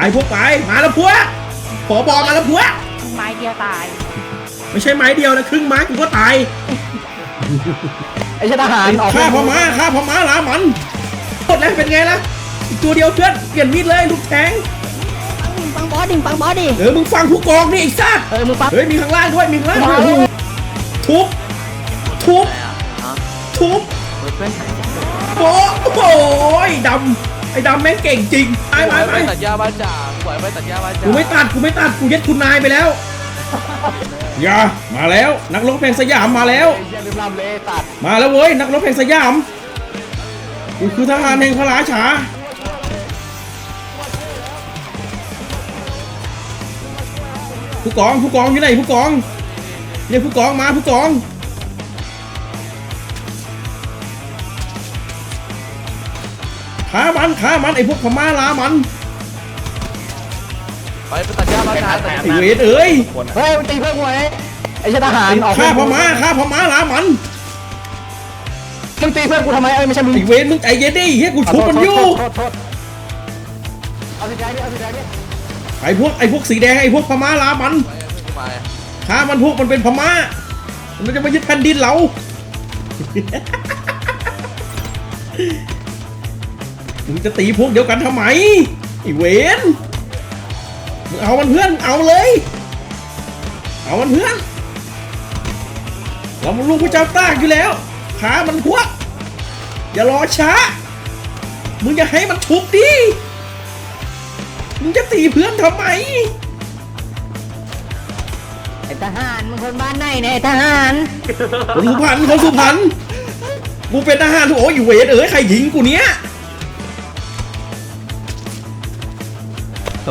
ไปพวกไปมาแล้วพวกผอบอมาแล้วพวกไม้เดียวตาย ไม่ใช่ไม้เดียวนะครึ่งไม้กูก็ตายไอ้ชาทหารออกฆ่าพม่าฆ่าพม่าลามันหมดแล้วเป็นไงล่ะอีกตัวเดียวเพื่อนเปลี่ยนมีดเลยลูกแทงปังบอสดิปังบอสดิเออมึงฟังผู้กองนี่ไอ้สัสเออมึงปั๊บเฮ้ยมีข้างล่างด้วยมีข้างล่างด้วยทุบทุบทุบเพื่อนหายโอ้โหไอ้ดำ ไอ้ดำแม่งเก่งจริงไปไปไปไปตัดหญ้าบ้านจ่ากูไหวไปตัดหญ้าบ้านจ่ากูไม่ตัดกูไม่ตัดกูยึดคุณนายไปแล้วอย่ามาแล้วนักรบแห่งสยามมาแล้วไอ้เหี้ยลืมลำเลยตัดมาแล้วเว้ยนักรบแห่งสยามกูคือทหารแห่งพระราชาผู้กองผู้กองอยู่ไหนผู้กองเนี่ยผู้กองมาผู้กอง ขามันขามันไอพวกพม่าลามันไปไปตัดหญ้าบ้านจ่าตัดหญ้าไอเวทเอ้ยเฮ้ยมึงตีเพื่อนกูไงไอ้ชาทหารออกฆ่าพม่าฆ่าพม่าลามันมึงตีเพื่อนกูทำไมเอ้ยไม่ใช่มึงไอเวทมึงใจเย็นดิเฮียกูชุบมันอยู่โทษโทษเอาสีแดงดิเอาสีแดงดิไอพวกไอพวกสีแดงไอพวกพม่าลามันไปฆ่ามันพวกมันเป็นพม่ามันจะมายึดแผ่นดินเรา มึงจะตีพวกเดียวกันทำไมไอ้เวนมึงเอามันเพื่อนเอาเลย เอามันเพื่อน เรามันลูกพระเจ้าตากอยู่แล้วขามันพวก อย่ารอช้า มึงจะให้มันทุบดิ มึงจะตีเพื่อนทำไม ไอ้ทหารมึงคนบ้านไหนเนี่ยไอ้ทหาร คนสุพรรณคนสุพรรณกูเป็นทหารทุกโอ้ยเวทเอ้ยใครยิงกูเนี้ย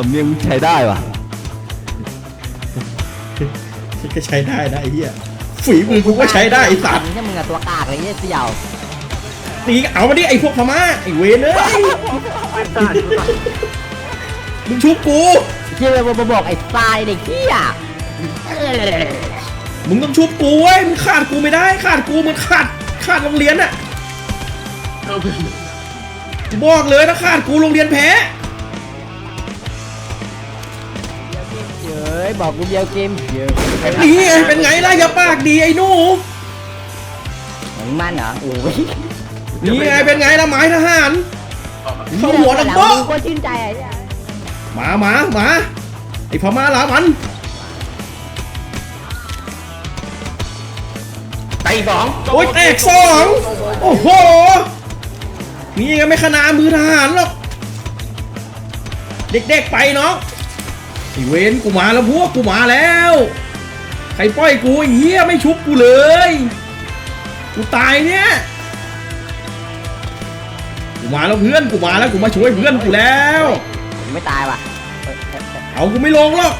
สำเนียงใช้ได้ว่ะก็ใช้ได้นะไอ้เหี้ยฝีมือกูก็ใช้ได้ไอ้สัตว์ใช่มึงอะตัวกากเลยเนี่ยเสี่ยวตีเอามาดิไอ้พวกพม่าไอ้เวรเอ้ยมึงชุบกูเชื่อไปบอกไอ้ทรายเด็กเหี้ยมึงต้องชุบกูเว้ยมึงขาดกูไม่ได้ขาดกูมึงขาดขาดโรงเรียนอะกูบอกเลยนะขาดกูโรงเรียนแพ้ เย้ยบอกกูเดียวเกมเยอะนี่ไงเป็นไงล่ะอย่าปากดีไอ้หนูของมันเหรอโอ้ยนี่ไงเป็นไงล่ะไม้ทหารเข้าหัวดังโโป๊ะคตรชื่นใจไอ้เนี่ยมามามาไอ้พม่าลามันไปสองโอ้ยแตกสองโอ้โหนี่ยังไม่ขนามือทหารหรอกเด็กๆไปเนาะ ไอ้เวนกูมาแล้วพวกกูมาแล้ว ใครปล่อยกูไอ้เหี้ยไม่ชุบกูเลย กูตายเนี่ยกูมาแล้วเพื่อนกูมาแล้วกูมาช่วยเพื่อนกูแล้วไม่ตายว่ะเอากูไม่ลงหรอก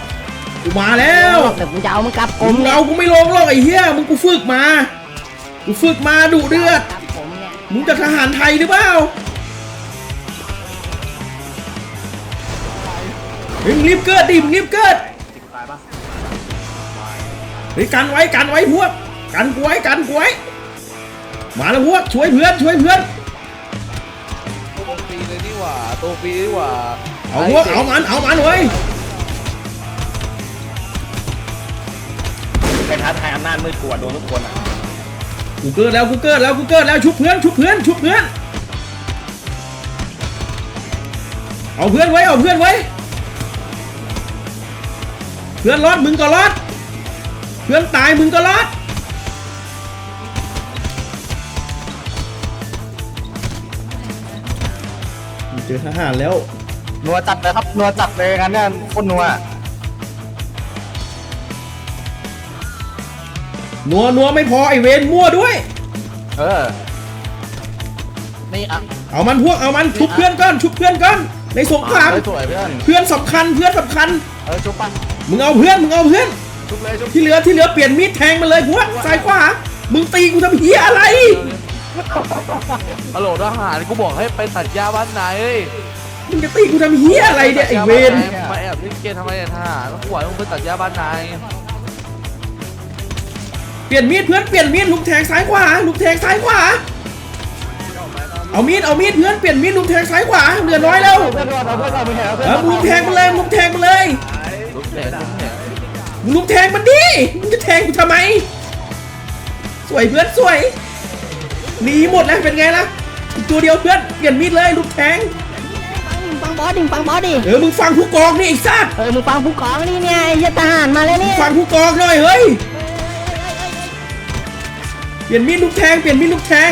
กูมาแล้วแต่กูจะเอามึงกลับกลมึมงเนี่ยเอากูไม่ลงหรอกไอ้เหี้ยมึงกูฝึกมา กูฝึกมาดุเดือดกลับผมเนี่ยมึงจะทหารไทยหรือเปล่า มึงรีบเกิดดิมึงรีบเกิดเฮ้ยกันไว้กันไว้พวก กันกูไว้กันกูไว้มาแล้วพวกช่วยเพื่อนช่วยเพื่อนตัวฟรีเลยนี่หว่าตัวฟรีนี่หว่าเอาพวกเอามันเอามันเว้ยเป็นท้าทายอำนาจมืดกวโดนทุกคนอะกูเกิดแล้วกูเกิดแล้วกูเกิดแล้วชุบเพื่อนชุบเพื่อนชุบเพื่อนเอาเพื่อนไว้เอาเพื่อนไว้ เพื่อนรอดมึงก็รอดเพื่อนตายมึงก็รอดเจอทหารแล้วนัวจัดเลยครับนัวจัดเลยกันเนี่ยโคนนัวนัวนัวไม่พอไอเวนมั่วด้วย เออนี่อะเอามันพวกเอามันชุบเพื่อนก่อนชุบเพื่อนก่อน ในสงครามเออสวยเพื่อนเพื่อนสำคัญเพื่อนสำคัญ เออชุบปันมึงเอาเพื่อนมึงเอาเพื่อน ชุบเลยชุบที่เหลือที่เหลือเปลี่ยนมีดแทงมันเลยพวกซ้ายขวามึงตีกูทำเฮียอะไร ฮัลโหลทหารกูบอกให้ไปตัดหญ้าบ้านไหนมึงจะตีกูทำเฮียอะไรเนี่ยไอเวนมาแอบเล่นเกมทำไมเนี่ยทหารกูไหวมึงไปตัดหญ้าบ้านไหนเปลี่ยนมีดเพื่อนเปลี่ยนมีดลูกแทงซ้ายขวาลูกแทงซ้ายขวา เอามีดเอามีดเพื่อนเปลี่ยนมีดลุมแทงซ้ายขวาเหลือน้อยแล้วเพื่อนก่อนเอาเพื่อนก่อนมึงเห็นเอาเพื่อนเออมึงลุมแทงมันเลยมึงลุมแทงมันเลยลุกแขนลุกแขนมึงลุมแทงมันดิมึงจะแทงกูทำไม สวยเพื่อนสวยหนีหมดแล้วเป็นไงล่ะอีกตัวเดียวเพื่อนเปลี่ยนมีดเลยลุมแทงปังบอสดิปังบอสดิเออมึงฟังผู้กองนี่ไอ้สัตว์เออมึงฟังผู้กองนี่เนี่ยไอ้เหี้ยทหารมาแล้วเนี่ยฟังผู้กองหน่อยเฮ้ยเปลี่ยนมีดลุมแทงเปลี่ยนมีดลุมแทง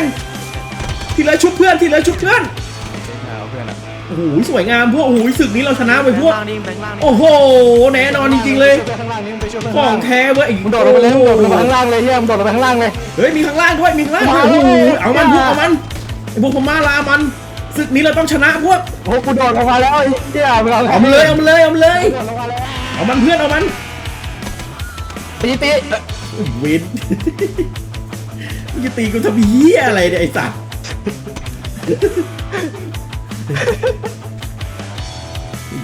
ทีละชุบเพื่อนทีละชุบเพื่อนเอาเพื่อนอะโอ้โหสวยงามพวกโอ้โหศึกนี้เราชนะไปพวกล่างดิแบงล่างดิโอ้โหแน่นอนจริงๆเลยช่วยเพื่อนข้างล่างนี่มึงไปช่วยเพื่อนขข้างอล่างงแท้เว้ยไอ้มึงโดดลงไปเลยมึงโดดลงไปข้างล่างเลยเฮียมึงโดดลงไปข้างล่างเลยเฮ้ยมีข้างล่างด้วยมีข้างล่างด้วยมาโอ้โหเลยเอามันพวกเอามันไอ้พวกพม่าลามันศึกนี้เราต้องชนะพวกโอ้โหกูโดดลงมาแล้วไอ้เฮียมึงเอาเอามันเลยเอามันเลยเอามันเลยโดดลงมาแล้วเอามันเพื่อนเอามันตีตีเวนมึงจะตีกูทำเหี้ยอะไรเนี่ยไอ้สัตว์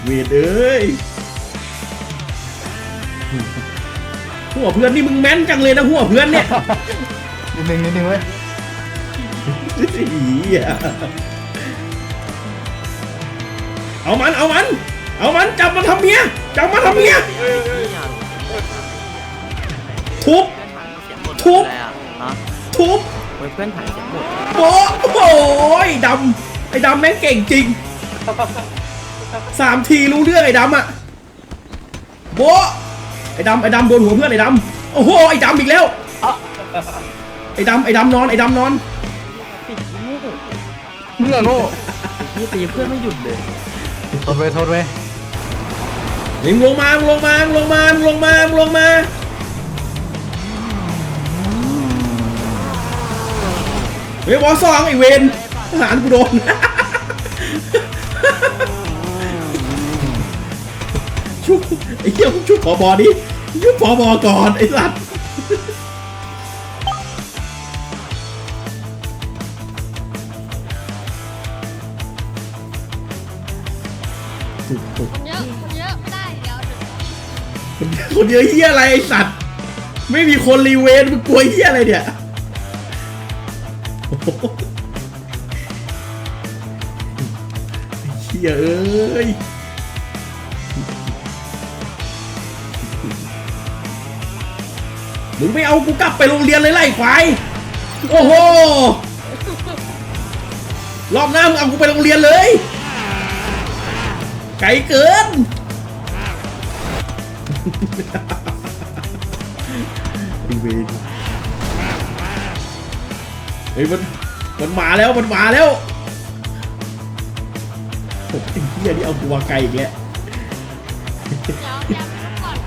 เวนเอ้ยหัวเพื่อนนี่มึงแม่นจังเลยนะหัวเพื่อนเนี่ยนิดนึงนิดนึงเว้ยเหี้ยเอามันเอามัน เอามันจับมันทำเมียจับมันทำเมียทุบทุบทุบ เพื่อนถ่ายเสียงหมดโอ้โหไอ้ดำไอ้ดำแม่งเก่งจริงสามทีรู้เรื่องไอ้ดำอะโบะไอ้ดำไอ้ดำโดนหัวเพื่อนไอ้ดำโอ้โหไอ้ดำอีกแล้วไอ้ดำไอ้ดำนอนไอ้ดำนอนมึงอะโง่นี่ตีเพื่อนไม่หยุดเลยโทษเว้ยโทษเว้ยมึงลงมามึงลงมามึงลงมามึงลงมามึงลงมา เฮ้ยวอสองไอเวนทหารกูโดนชุบไอ้เหี้ยชุบผอบอดิชุบผอบอก่อนไอ้สัตว์คนเยอะคนเยอะไม่ได้เดี๋ยวคนเดียวเหี้ยอะไรไอ้สัตว์ ไม่มีคนรีเวนมึงกลัวเหี้ยอะไรเนี่ย เหี้ยเอ้ยมึงไม่เอากูกลับไปโรงเรียนเลยไล่ควาย โอ้โห รอบหน้ามึงเอากูไปโรงเรียนเลย ไกลเกินไอ้เวน เฮ้ยมันมันมาแล้วมันมาแล้วโอ้ยเหี้ยนี่เอากูวาไกลอีกแล้วเดี๋ยวเดี๋ยวก่อน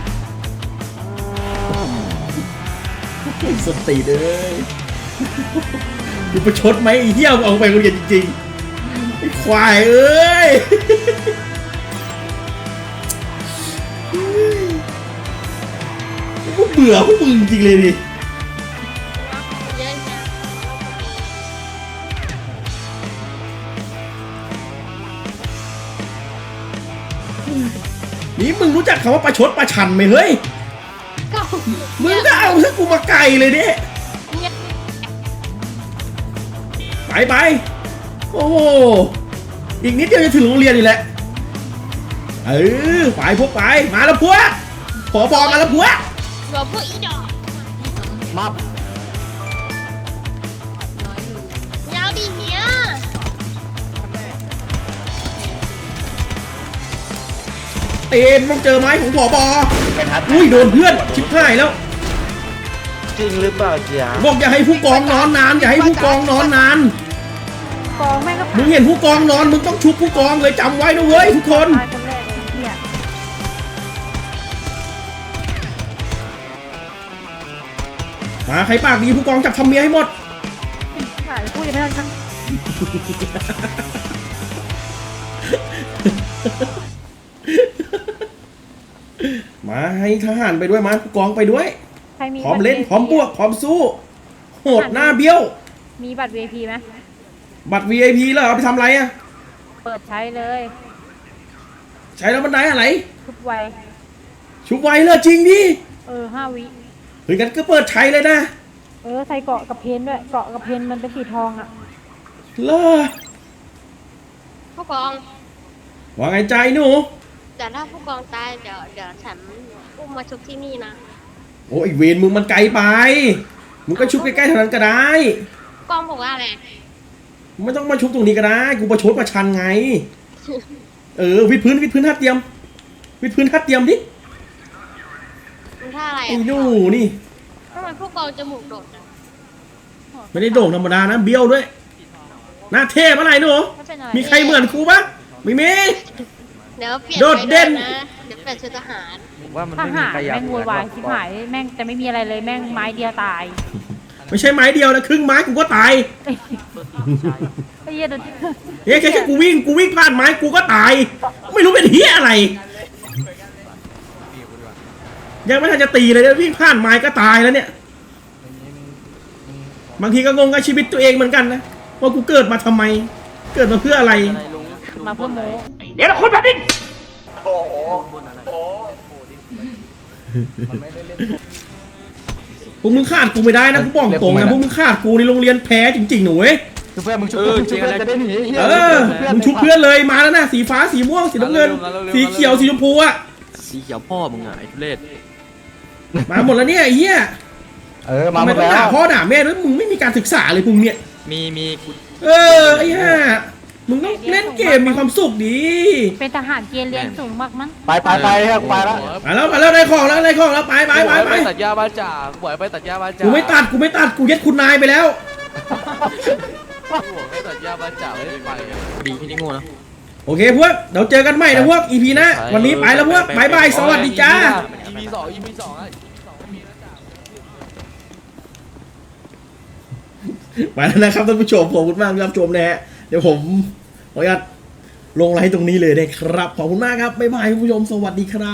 ไอ้สติเลยกูประชดไหมเหี้ยมเอาไปโรงเรียนจริงๆไอ้ควายเอ้ยกูเบื่อพวกมึงจริงเลยดิ นี่มึงรู้จักคำว่าประชดประชันไหมเฮ้ย มึงก็เอาซะกูมาไกลเลยเนี่ยไปไปโอ้โหอีกนิดเดียวจะถึงโรงเรียนอีกแล้วเออไปพวกไปมาแล้วพวกผอบอมาแล้วพวกเดี๋ยวพวกอีดอกมับ นต้องเจอไม้ของผอบออุ้ยโดนเพื่อนชิบหายแล้ว จริงหรือเปล่าเจียบอกอย่าให้ผู้กองนอนนานอย่าให้ผู้กองนอนนานกองแม่งก็มึงเห็นผู้กองนอนมึงต้องชุบผู้กองเลยจำไว้นะเว้ยทุกคนตายคนแรกเลยเนี่ยมาใครปากดีผู้กองจับทำเมียให้หมดถ่ายพูดยังไม่ทันทั้ง มาให้ทหารไปด้วยมาผู้กองไปด้วย ใครมีพร้อมเล่นบัตพร้อมบวก พร้อมสู้ โหดหน้าเบี้ยว มีบัตร VIP ไหมบัตร VIP แล้วเอาไปทำอะไรอะเปิดใช้เลย ใช้แล้วมันได้อะไรทุกวัยชุบไวเลยจริงดิ เออห้าวิเฮ้ยงั้นก็เปิดใช้เลยนะ เออใส่เกาะกับเพนด้วย เกาะกับเพนมันเป็นสีทองอะเลอผู้กองว่าไงใจหนูแต่ถ้าผู้กองตายเดี๋ยวเดี๋ยวฉันอุ้ มมาชุบที่นี่นะโอ้ยเวรมึงมันไกลไป มึงก็ชุบใกล้ๆเท่านั้นก็ได้ผู้กองบอกว่าอะไรไม่ต้องมาชุบตรงนี้ก็ได้ กูประชดประชันไง เออวิดพื้นวิดพื้นท่าเตรียมวิดพื้นท่าเตรียมดิมันท่าอะไรไอ้อะหนูนี่ทำไมผู้กองจมูกโดดจังไม่ได้โด่งธรรมดานะเบี้ยวด้วยหน้าเท่เมื่อไหร่หนู ไม่เป็นอะไรมีใครเหมือนกูปะไม่มี เดี๋ยวเปลี่ยนโดดเด่น ไปวยนะเดี๋ยวเปลี่ยนชุดทหารผมว่ามันทไม่มีหารใครอยากแม่งโวยวายชิบหายแม่งจะไม่มีอะไรเลยแม่งไม้เดียวตายไม่ใช่ไม้เดียวนะครึ่งไม้กูก็ตายไอ้เหี้ยเดี๋ยวเฮ้ยแค่แค่กูวิ่งกูวิ่งพลาดไม้กูก็ตาย ไม่รู้เป็นเฮียอะไร ยังไม่ทันจะตีเลยนะวิ่งพลาดไม้ก็ตายแล้วเนี่ย บางทีก็งงกับชีวิตตัวเองเหมือนกันนะว่ากูเกิดมาทำไม เกิดมาเพื่ออะไร มาเพื่อโม้ เดี๋ยวคนแผ่นดินพวกมึงขาดกูไม่ได้นะกูบอกตรงนะพวกมึงขาดกูในโรงเรียนแพ้จริงๆหนูเว้ยชุบเพื่อนมึงชุบเพื่อนมึงชุบเพื่อนจะได้หนีหี้ยเออมึงชุบเพื่อนเลยมาแล้วนะสีฟ้าสีม่วงสีน้ำเงิน สีเขียวสีชมพูอะสีเขียวพ่อมึงอะไอ้ทุเรศมาหมดแล้วเนี่ยไอ้เหี้ยเออมาทำหมไมดต้องแล้ด่าวพ่อด่าแม่ด้วยมึงไม่มีการศึกษาเลยมึงเนี่ยมีมีกูเออไอ้ห่า มึงต้องเล่นเกมมีความสุขดีเป็นทหารเกณฑ์เรียนสูงมากมั้งไปไปไปฮะกูไปแล้วไปแล้วไปแล้วได้ของแล้วได้ของแล้วไปไปไปไปตัดหญ้าบ้านจ่ากูบอกให้ไปตัดหญ้าบ้านจ่ากูไม่ตัดกูไม่ตัดกูเย็ดคุณนายไปแล้วกูบอกให้ตัดหญ้าบ้านจ่าไม่ได้ไปอะดีพี่นี่โง่นะโอเคพวกเดี๋ยวเจอกันใหม่นะพวกอีพีหนะวันนี้ไปแล้วพวกบายบายสวัสดีจ้า EP สอง EP สองอะไปแล้วนะครับท่านผู้ชมขอบคุณมากที่รับชมนะฮะ เดี๋ยวผมขออนุญาตลงไลน์ตรงนี้เลยนะครับ ขอบคุณมากครับ บ๊ายบายคุณผู้ชม สวัสดีครับ